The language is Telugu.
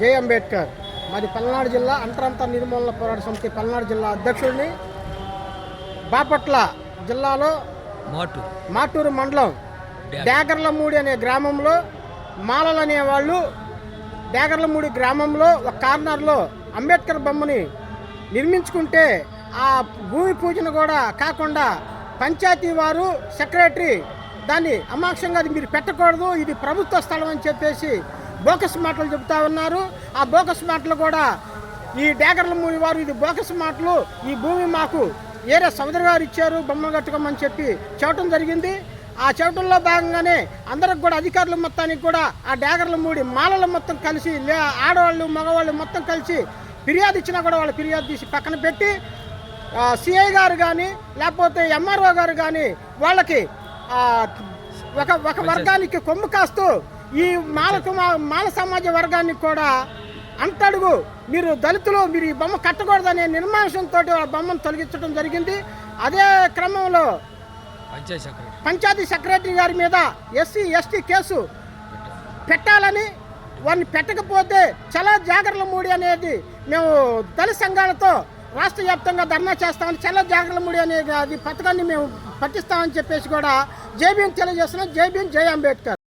జై అంబేద్కర్. మాది పల్నాడు జిల్లా అంతరంత నిర్మూలన పోరాట సమితి పల్నాడు జిల్లా అధ్యక్షుడిని బాపట్ల జిల్లాలో మాటు మాటూరు మండలం డేగర్లమూడి అనే గ్రామంలో మాలలు అనేవాళ్ళు డేగర్లమూడి గ్రామంలో ఒక కార్నర్లో అంబేద్కర్ బొమ్మని నిర్మించుకుంటే ఆ భూమి పూజను కూడా కాకుండా పంచాయతీ వారు సెక్రటరీ దాన్ని అమాక్షంగా అది మీరు పెట్టకూడదు ఇది ప్రభుత్వ స్థలం అని చెప్పేసి బోకస్ మాటలు చెబుతా ఉన్నారు. ఆ బోకస్ మాటలు కూడా ఈ డేగర్లమూడి వారు ఇది బోకస్ మాటలు. ఈ భూమి మాకు ఏరే సముద్ర గారు ఇచ్చారు బొమ్మ కట్టుకోమని చెప్పి చెప్పడం జరిగింది. ఆ చెప్పడంలో భాగంగానే అందరికి కూడా అధికారులు మొత్తానికి కూడా ఆ డాగర్ల మూడి మాలలు మొత్తం కలిసి లే ఆడవాళ్ళు మగవాళ్ళు మొత్తం కలిసి ఫిర్యాదు ఇచ్చినా కూడా వాళ్ళు ఫిర్యాదు తీసి పక్కన పెట్టి సిఐ గారు కానీ లేకపోతే ఎంఆర్ఓ గారు కానీ వాళ్ళకి ఒక ఒక వర్గానికి కొమ్ము కాస్తూ ఈ మాలకు మాల సమాజ వర్గానికి కూడా అంతడుగు. మీరు దళితులు మీరు ఈ బొమ్మ కట్టకూడదనే నిర్మాంసంతో ఆ బొమ్మను తొలగించడం జరిగింది. అదే క్రమంలో పంచాయతీ సెక్రటరీ. గారి మీద ఎస్సీ ఎస్టీ కేసు పెట్టాలని వారిని పెట్టకపోతే చాలా జాగ్రత్త మూడి అనేది మేము దళిత సంఘాలతో రాష్ట్ర వ్యాప్తంగా ధర్నా చేస్తామని చాలా జాగ్రత్త మూడి అనే అది పథకాన్ని మేము పట్టిస్తామని చెప్పేసి కూడా జై భీం తెలియజేస్తున్నాం జై జై అంబేద్కర్.